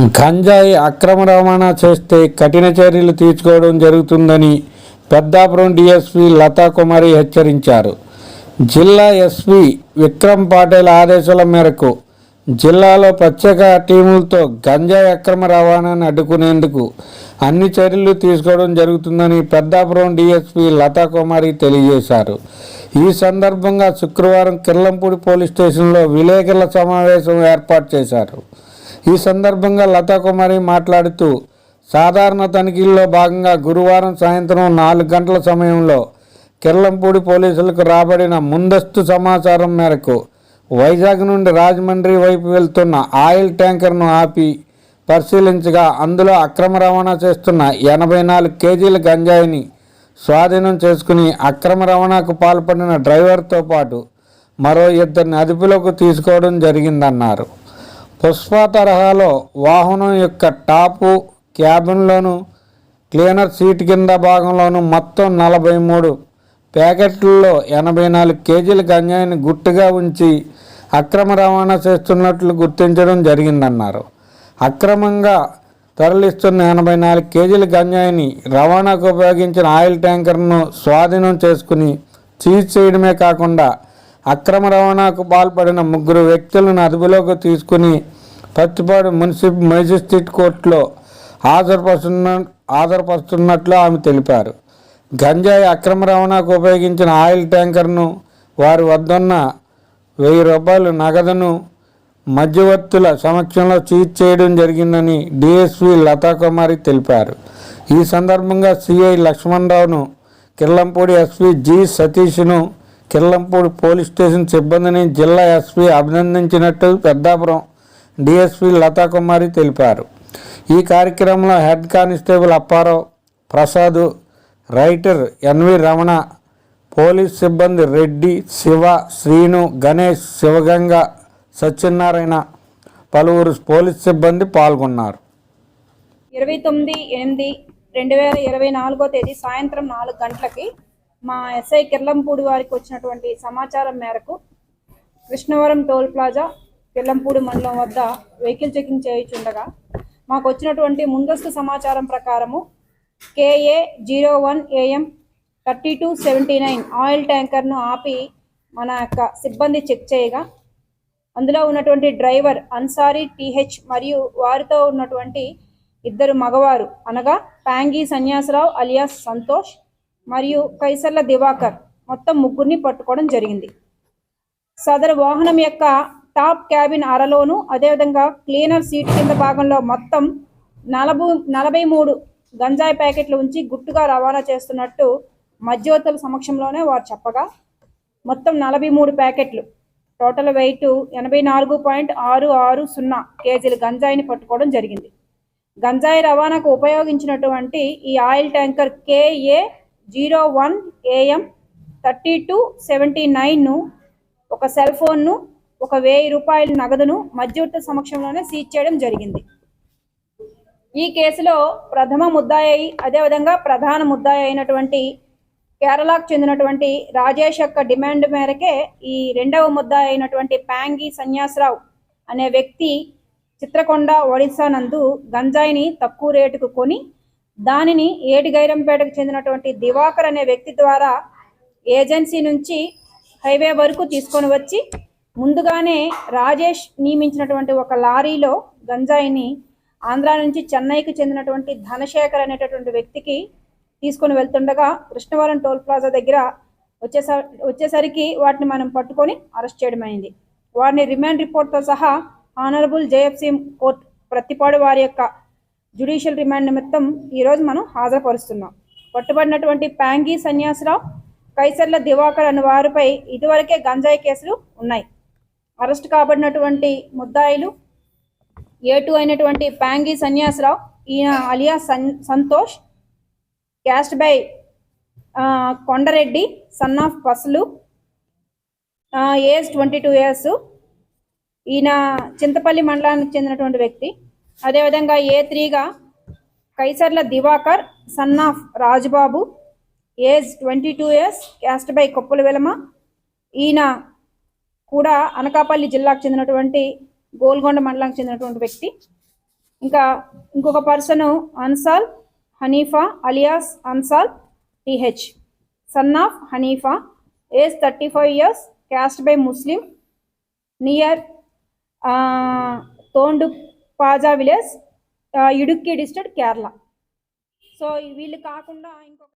గంజాయి అక్రమ రవాణా చేస్తే కఠిన చర్యలు తీసుకోవడం జరుగుతుందని పెద్దాపురం డీఎస్పీ లతా కుమారి హెచ్చరించారు. జిల్లా ఎస్పి విక్రమ్ పాటేల్ ఆదేశాల మేరకు జిల్లాలో ప్రత్యేక టీములతో గంజాయి అక్రమ రవాణాను అడ్డుకునేందుకు అన్ని చర్యలు తీసుకోవడం జరుగుతుందని పెద్దాపురం డీఎస్పీ లతా కుమారి తెలియజేశారు. ఈ సందర్భంగా శుక్రవారం కిర్లంపూడి పోలీస్ స్టేషన్లో విలేకరుల సమావేశం ఏర్పాటు చేశారు. ఈ సందర్భంగా లతా కుమారి మాట్లాడుతూ సాధారణ తనిఖీల్లో భాగంగా గురువారం సాయంత్రం నాలుగు గంటల సమయంలో కిర్లంపూడి పోలీసులకు రాబడిన ముందస్తు సమాచారం మేరకు వైజాగ్ నుండి రాజమండ్రి వైపు వెళ్తున్న ఆయిల్ ట్యాంకర్ను ఆపి పరిశీలించగా అందులో అక్రమ రవాణా చేస్తున్న ఎనభై నాలుగు కేజీల గంజాయిని స్వాధీనం చేసుకుని అక్రమ రవాణాకు పాల్పడిన డ్రైవర్తో పాటు మరో ఇద్దరిని అదుపులోకి తీసుకోవడం జరిగిందన్నారు. పుష్ప తరహాలో వాహనం యొక్క టాపు క్యాబిన్లోను క్లీనర్ సీట్ కింద భాగంలోను మొత్తం నలభై మూడు ప్యాకెట్లలో ఎనభై నాలుగు కేజీల గంజాయిని గుట్టుగా ఉంచి అక్రమ రవాణా చేస్తున్నట్లు గుర్తించడం జరిగిందన్నారు. అక్రమంగా తరలిస్తున్న ఎనభై నాలుగు కేజీల గంజాయిని రవాణాకు ఉపయోగించిన ఆయిల్ ట్యాంకర్ను స్వాధీనం చేసుకుని సీజ్ చేయడమే కాకుండా అక్రమ రవాణాకు పాల్పడిన ముగ్గురు వ్యక్తులను అదుపులోకి తీసుకుని పత్తిపాడు మున్సిపల్ మేజిస్ట్రేట్ కోర్టులో హాజరుపరుస్తున్న హాజరుపరుస్తున్నట్లు ఆమె తెలిపారు. గంజాయి అక్రమ రవాణాకు ఉపయోగించిన ఆయిల్ ట్యాంకర్ను వారి వద్దన్న వెయ్యి రూపాయలు నగదును మధ్యవర్తుల సమక్షంలో సీజ్ చేయడం జరిగిందని డిఎస్పి లతాకుమారి తెలిపారు. ఈ సందర్భంగా సిఐ లక్ష్మణరావును కిర్లంపూడి ఎస్పీ జి సతీష్ను కిల్లంపూడి పోలీస్ స్టేషన్ సిబ్బందిని జిల్లా ఎస్పీ అభినందించినట్టు పెద్దాపురం డిఎస్పి లతాకుమారి తెలిపారు. ఈ కార్యక్రమంలో head constable Apparao Prasad writer NV Ramana police సిబ్బంది రెడ్డి శివ శ్రీను గణేష్ శివగంగ సత్యనారాయణ పలువురు పోలీస్ సిబ్బంది పాల్గొన్నారు. ఇరవై తొమ్మిది ఎనిమిది రెండు వేల ఇరవై నాలుగో తేదీ సాయంత్రం నాలుగు గంటలకి మా ఎస్ఐ కిర్లంపూడి వారికి వచ్చినటువంటి సమాచారం మేరకు కృష్ణవరం టోల్ ప్లాజా కిర్లంపూడి మండలం వద్ద వెహికల్ చెకింగ్ చేయించుండగా మాకు వచ్చినటువంటి ముందస్తు సమాచారం ప్రకారము KA zero one AM thirty two seventy nine oil ట్యాంకర్ను ఆపి మన యొక్క సిబ్బంది చెక్ చేయగా అందులో ఉన్నటువంటి డ్రైవర్ అన్సారీ టీహెచ్ మరియు వారితో ఉన్నటువంటి ఇద్దరు మగవారు అనగా ప్యాంగీ సన్యాసరావు అలియాస్ సంతోష్ మరియు కైసర్ల దివాకర్ మొత్తం ముగ్గురిని పట్టుకోవడం జరిగింది. సదరు వాహనం యొక్క టాప్ క్యాబిన్ అరలోను అదేవిధంగా క్లీనర్ సీట్ కింద భాగంలో మొత్తం నలభై నలభై మూడు గంజాయి ప్యాకెట్లు ఉంచి గుట్టుగా రవాణా చేస్తున్నట్టు మధ్యవర్తుల సమక్షంలోనే వారు చెప్పగా మొత్తం నలభై మూడు ప్యాకెట్లు టోటల్ వెయిట్ ఎనభై నాలుగు పాయింట్ ఆరు ఆరు సున్నా కేజీల గంజాయిని పట్టుకోవడం జరిగింది. గంజాయి రవాణాకు ఉపయోగించినటువంటి ఈ oil tanker KA zero one AM thirty two seventy నైన్ను ఒక సెల్ ఫోన్ను ఒక వెయ్యి రూపాయల నగదును మధ్యవర్తి సమక్షంలోనే సీజ్ చేయడం జరిగింది. ఈ కేసులో ప్రథమ ముద్దాయి అదేవిధంగా ప్రధాన ముద్దాయి అయినటువంటి కేరళకు చెందినటువంటి రాజేష్ యొక్క డిమాండ్ మేరకే ఈ రెండవ ముద్దాయి అయినటువంటి ప్యాంగి సన్యాసరావు అనే వ్యక్తి చిత్రకొండ ఒడిశా నందు గంజాయిని తక్కువ రేటుకు కొని దానిని ఏటిగైరంపేటకు చెందినటువంటి దివాకర్ అనే వ్యక్తి ద్వారా ఏజెన్సీ నుంచి హైవే వరకు తీసుకొని వచ్చి ముందుగానే రాజేష్ నియమించినటువంటి ఒక లారీలో గంజాయిని ఆంధ్ర నుంచి చెన్నైకి చెందినటువంటి ధనశేఖర్ అనేటటువంటి వ్యక్తికి తీసుకొని వెళ్తుండగా కృష్ణవరం టోల్ ప్లాజా దగ్గర వచ్చేస వచ్చేసరికి వాటిని మనం పట్టుకొని అరెస్ట్ చేయడం అయింది. వారిని రిమాండ్ రిపోర్ట్తో సహా ఆనరబుల్ జేఎఫ్సి కోర్ట్ ప్రతిపాడు వారి యొక్క జ్యుడిషియల్ రిమాండ్ నిమిత్తం ఈరోజు మనం హాజరుపరుస్తున్నాం. పట్టుబడినటువంటి ప్యాంగి సన్యాసరావు కైసర్ల దివాకర్ అనే వారిపై ఇదివరకే గంజాయి కేసులు ఉన్నాయి. అరెస్ట్ కాబడినటువంటి ముద్దాయిలు ఏ టూ అయినటువంటి ప్యాంగి సన్యాసరావు ఈయన alias son Santosh caste by Kondareddy son of Pasulu age twenty two years ఈయన చింతపల్లి మండలానికి చెందినటువంటి వ్యక్తి. అదేవిధంగా A త్రీగా Kaisarla Divakar son of Rajubabu age twenty two years caste by Koppula Velama ఈయన కూడా అనకాపల్లి జిల్లాకు చెందినటువంటి గోల్కొండ మండలానికి చెందినటువంటి వ్యక్తి. ఇంకా ఇంకొక person Ansal Hanifa alias Ansal TH son of Hanifa age thirty five years caste by Muslim near Thondu Paja village Idukki district Kerala so వీళ్ళు కాకుండా ఇంకొక